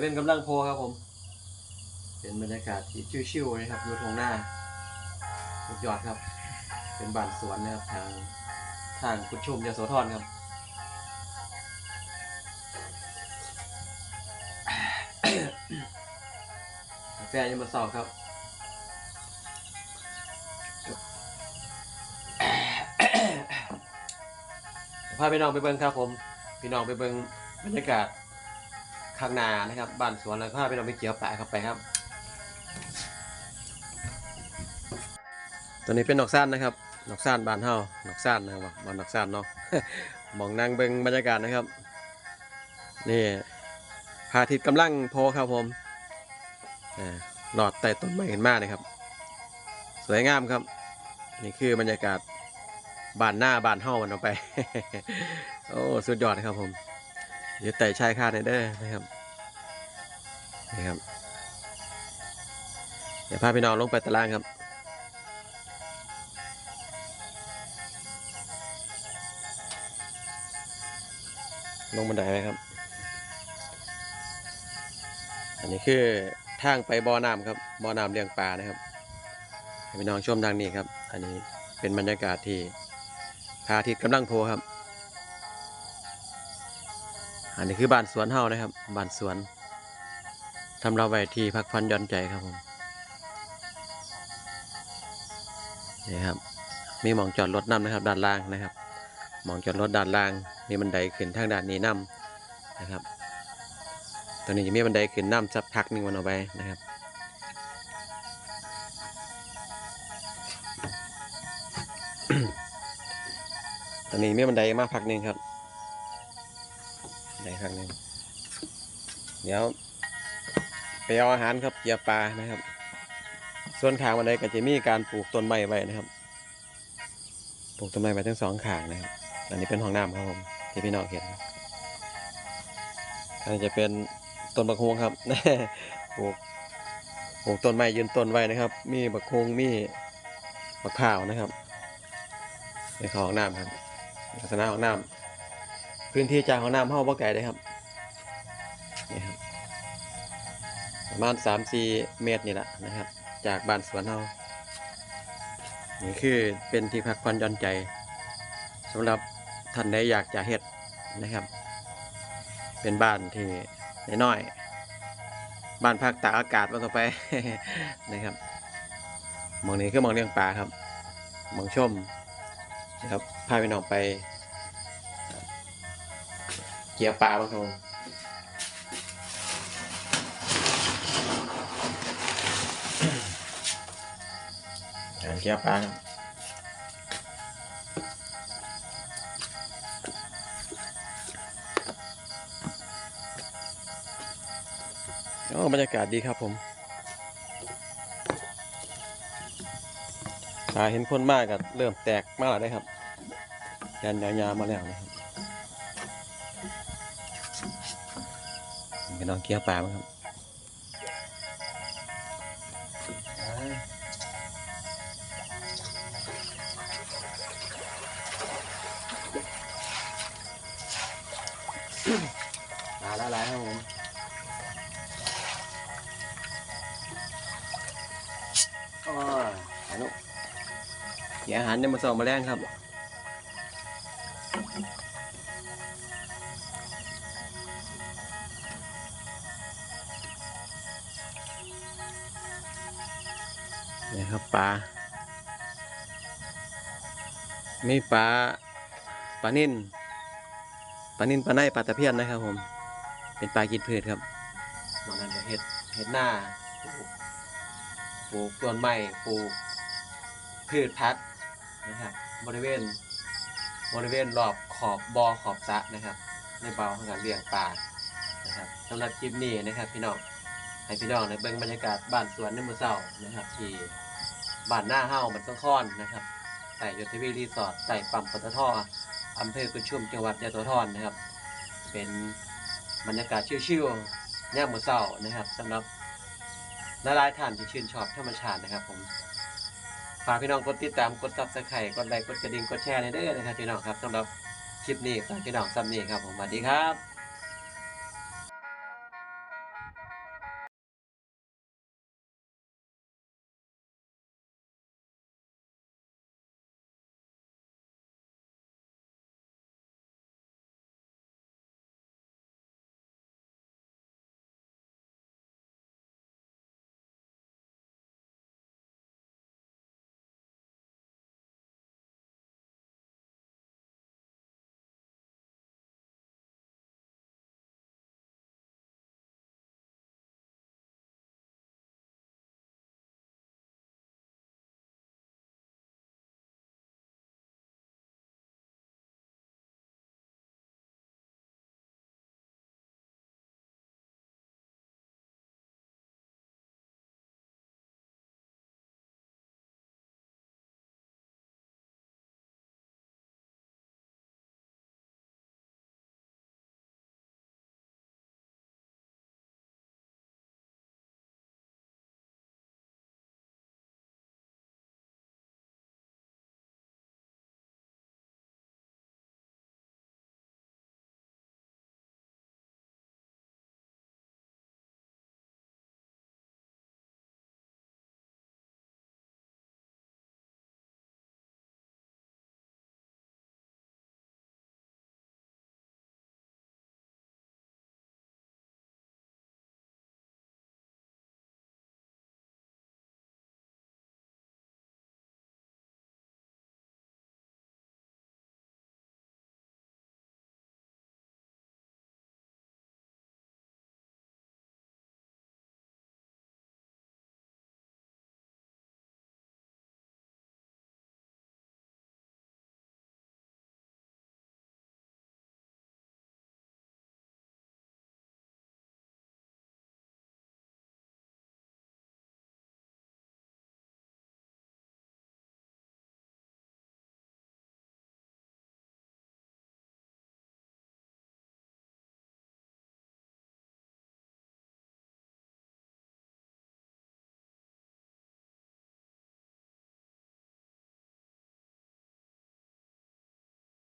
เป็นกำลังโพครับผม เป็นบรรยากาศที่ชิวๆนะครับอยู่ตรงหน้าสุดยอดครับ เป็นบ้านสวนนะครับทางทางกุดชุมยโสธรครับกาแฟยังมาสอบครับพาพี่น้องไปเบิ่งครับผม พี่น้องไปเบิ่งบรรยากาศ ข้างหนานะครับ บ้านสวนแล้วพาพี่น้องไปเกี่ยวแป่าครับไปครับ ตัวนี้เป็นนอกซ่านนะครับนอกซ่านบานเฮานอกซ่านนะครับบานนอกซ่านเนาะมองนั่งเบิ่งบรรยากาศนะครับ นี่พระอาทิตย์กำลังโพครับผมหลอดใต้ต้นไม้เห็นมากเลยครับ สวยงามครับ นี่คือบรรยากาศบานหน้าบานเฮามันออกไป โอ้ สุดยอดนะครับผม อยู่แต่ชายคาในเด้อนะครับนี่ครับเดี๋ยวพาพี่น้องลงไปตารางครับลงบันไดไหมครับ อันนี้คือทางไปบ่อน้ำครับ บ่อน้ำเลี้ยงปลานะครับให้พี่น้องชมทางนี้ครับ อันนี้เป็นบรรยากาศที่พระอาทิตย์กำลังโผล่ครับ อันนี้คือบ้านสวนเฮานะครับบ้านสวนทำเราไว้ที่พักผ่อนย่อนใจครับผมนี่ครับ มีหมองจอดรถนํนะครับ ด้านล่างนะครับหมองจอดรถด้านล่างมีบันไดขึ้นทางด้านนี้นํนะครับตัวนี้จะมีบันไดขึ้นน้ำสักพักหนึ่งวันเอาไปนะครับตอนนี้มีบันไดมาพักหนึ่งครับ บันไดพักหนึ่งเดี๋ยวไปเอาอาหารครับเหยียปลานะครับ ส่วนขางบันไดก็จะมีการปลูกต้นไม้ไว้นะครับปลูกต้นไม้ไว้ทั้งสองขางนะครับอันนี้เป็นห้องน้ำครับผมที่พี่น้องเห็นอันนี้จะเป็นต้นบักฮวงครับปลูกปลูกต้นไม้ยืนต้นไว้นะครับ มีบักฮวงมีบักข่าวนะครับในของห้องน้ำครับลักษณะของน้ำ พื้นที่จากของน้ำห้าบ่ไกลเลยครับนี่ครับ ประมาณสามสี่เมตรนี่แหละนะครับ จากบ้านสวนเฮานี่คือเป็นที่พักผ่อนหย่อนใจสำหรับท่านใดอยากจะเฮ็ดนะครับ เป็นบ้านที่น้อยๆบ้านพักตากอากาศมาต่อไปนะครับมองนี้คือมองเลี้ยงปลาครับมองชมนะครับพาไปน้องไป เกี่ยวปลาบ้างครับการเกี่ยวปลาครับโอ้บรรยากาศดีครับผมถ้าเห็นคนมากก็เริ่มแตกมากแล้วได้ครับยันยาวๆมาแล้วนะครับ ไปลองเกี่ยวปลาบ้างครับปลาละลายครับผมโอ้ยไอ้นุเกี่ยวอาหารเนี่ยมาส่งมาแรงครับ นี่ครับปลา มีปลาปลานิ่นปลานิ่นปลาในปลาตะเพียนนะครับผม เป็นปลากินพืชครับมันนั่นเห็ดเห็ดหน้าปลูกต้นไม้ปลูกพืชพักนะครับบริเวณบริเวณรอบขอบบอขอบสะนะครับ ในเบาของการเลี้ยงปลานะครับสำหรับคลิปนี้นะครับ พี่น้องให้พี่น้องได้เบิ่งบรรยากาศบ้านสวนในมือเศร้านะครับที่ บ้านหน้าเฮ้ามันต้องค้อนนะครับใส่ยศทวีรีสอร์ทใส่ปั๊มปตทอำเภอกุดชุมจังหวัดยะโสธรนะครับ เป็นบรรยากาศชิวๆย่ามมือเศร้านะครับสำหรับหลายๆท่านที่ชื่นชอบธรรมชาตินะครับ ผมฝากพี่น้องกดติดตามกดซับสไครต์กดไลค์กดกระดิ่งกดแชร์ในเด้อนะครับพี่น้องครับสำหรับคลิปนี้ฝากพี่น้องซ้ำนี้ครับผมสวัสดีครับ